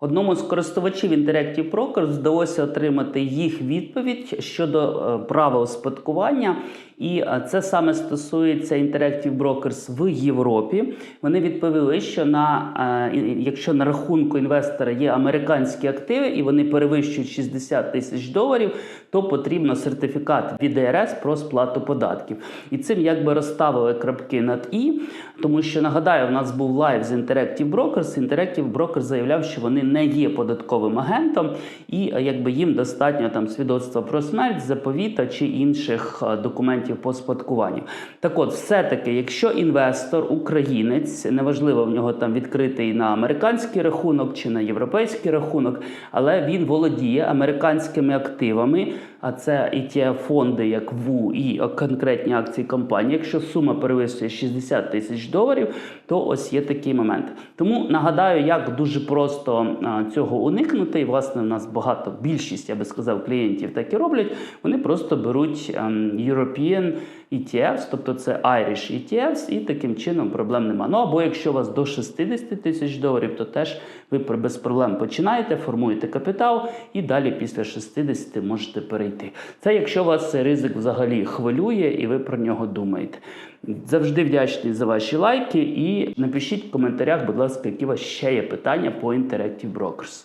Одному з користувачів Interactive Brokers вдалося отримати їх відповідь щодо е, права успадкування, і е, це саме стосується Interactive Brokers в Європі. Вони відповіли, що на е, якщо на рахунку інвестора є американські активи і вони перевищують 60 тисяч доларів, то потрібно сертифікат від ДРС про сплату податків. І цим якби розставили крапки над і, тому що нагадаю, в нас був лайв з Interactive Brokers. Interactive Brokers заявляв, що вони не є податковим агентом, і е, якби їм достатньо там свідоцтва про смерть, заповіта чи інших е, документів по спадкуванню. Так от, все-таки, якщо інвестор, українець, неважливо в нього там відкритий на американський рахунок чи на європейський рахунок, але він володіє американськими активами, а це ETF фонди, як ВУ і конкретні акції компанії. Якщо сума перевищує 60 тисяч доларів, то ось є такий момент. Тому нагадаю, як дуже просто цього уникнути. І власне в нас багато більшість, я би сказав, клієнтів так і роблять. Вони просто беруть ем, European ETFs, тобто це Irish ETFs, і таким чином проблем нема. Ну або якщо у вас до 60 тисяч доларів, то теж ви без проблем починаєте, формуєте капітал і далі після 60 можете перейти. Це якщо вас ризик взагалі хвилює і ви про нього думаєте. Завжди вдячний за ваші лайки і напишіть в коментарях, будь ласка, які у вас ще є питання по Interactive Brokers.